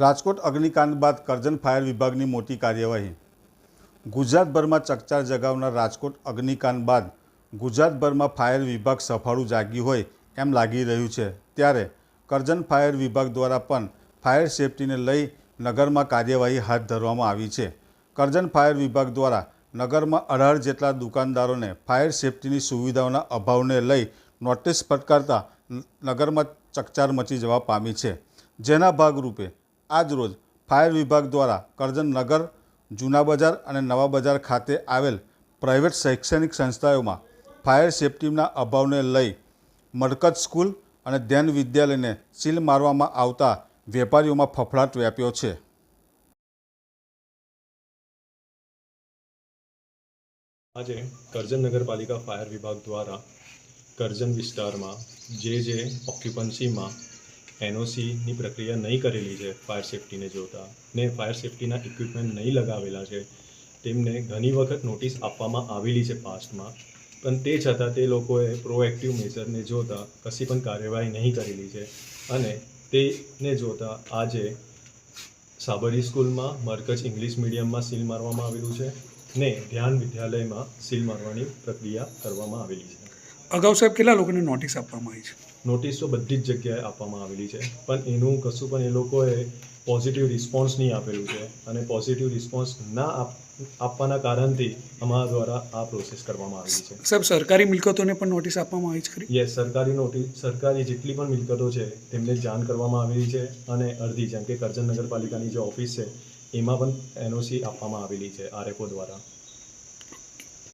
રાજકોટ અગ્નિકાંડ બાદ કરજણ ફાયર વિભાગની મોટી કાર્યવાહી. ગુજરાતભરમાં ચકચાર જગાવનાર રાજકોટ અગ્નિકાંડ બાદ ગુજરાતભરમાં ફાયર વિભાગ સફાળું જાગ્યું હોય એમ લાગી રહ્યું છે. ત્યારે કરજણ ફાયર વિભાગ દ્વારા પણ ફાયર સેફટીને લઈ નગરમાં કાર્યવાહી હાથ ધરવામાં આવી છે. કરજણ ફાયર વિભાગ દ્વારા નગરમાં અઢાર જેટલા દુકાનદારોને ફાયર સેફટીની સુવિધાઓના અભાવને લઈ નોટિસ ફટકારતા નગરમાં ચકચાર મચી જવા પામી છે. જેના ભાગરૂપે આજરોજ ફાયર વિભાગ દ્વારા કરજણ જૂના બજાર અને નવા બજાર ખાતે આવેલ પ્રાઇવેટ શૈક્ષણિક સંસ્થાઓમાં ફાયર સેફટીના અભાવને લઈ મરકજ સ્કૂલ અને ધ્યાન વિદ્યાલયને સીલ મારવામાં આવતા વેપારીઓમાં ફફડાટ વ્યાપ્યો છે. આજે કરજણ નગરપાલિકા ફાયર વિભાગ દ્વારા કરજણ વિસ્તારમાં જે જે ઓક્યુપન્સીમાં એનઓસીની પ્રક્રિયા નહીં કરેલી છે ફાયર સેફટીને જોતા. ને ફાયર સેફટીના ઇક્વિપમેન્ટ નહીં લગાવેલા છે. તેમને ઘણી વખત નોટિસ આપવામાં આવેલી છે પાસ્ટમાં પણ તે છતાં તે લોકોએ પ્રોએક્ટિવ મેજરને જોતા કશી પણ કાર્યવાહી નહીં કરેલી છે. અને તેને જોતા આજે સાબરી સ્કૂલમાં મરકજ ઇંગ્લિશ મીડિયમમાં સીલ મારવામાં આવેલું છે. ને ધ્યાન વિદ્યાલયમાં સીલ મારવાની પ્રક્રિયા કરવામાં આવેલી છે. અગાઉ સાહેબ કેટલા લોકોને નોટિસ આપવામાં આવી છે? નોટિસ તો બધી જ જગ્યાએ આપવામાં આવેલી છે પણ એનું કશું પણ એ લોકોએ પોઝિટિવ રિસ્પોન્સ નહીં આપેલું છે અને પોઝિટિવ રિસ્પોન્સ ના આપ આપવાના કારણથી અમારા દ્વારા આ પ્રોસેસ કરવામાં આવેલી છે. સાહેબ સરકારી મિલકતોને પણ નોટિસ આપવામાં આવી છે ખરી? યસ સરકારી નોટિસ સરકારી જેટલી પણ મિલકતો છે તેમને જાણ કરવામાં આવેલી છે અને અડધી જેમ કે કરજણ નગરપાલિકાની જે ઓફિસ છે એમાં પણ એનઓસી આપવામાં આવેલી છે આરએફઓ દ્વારા.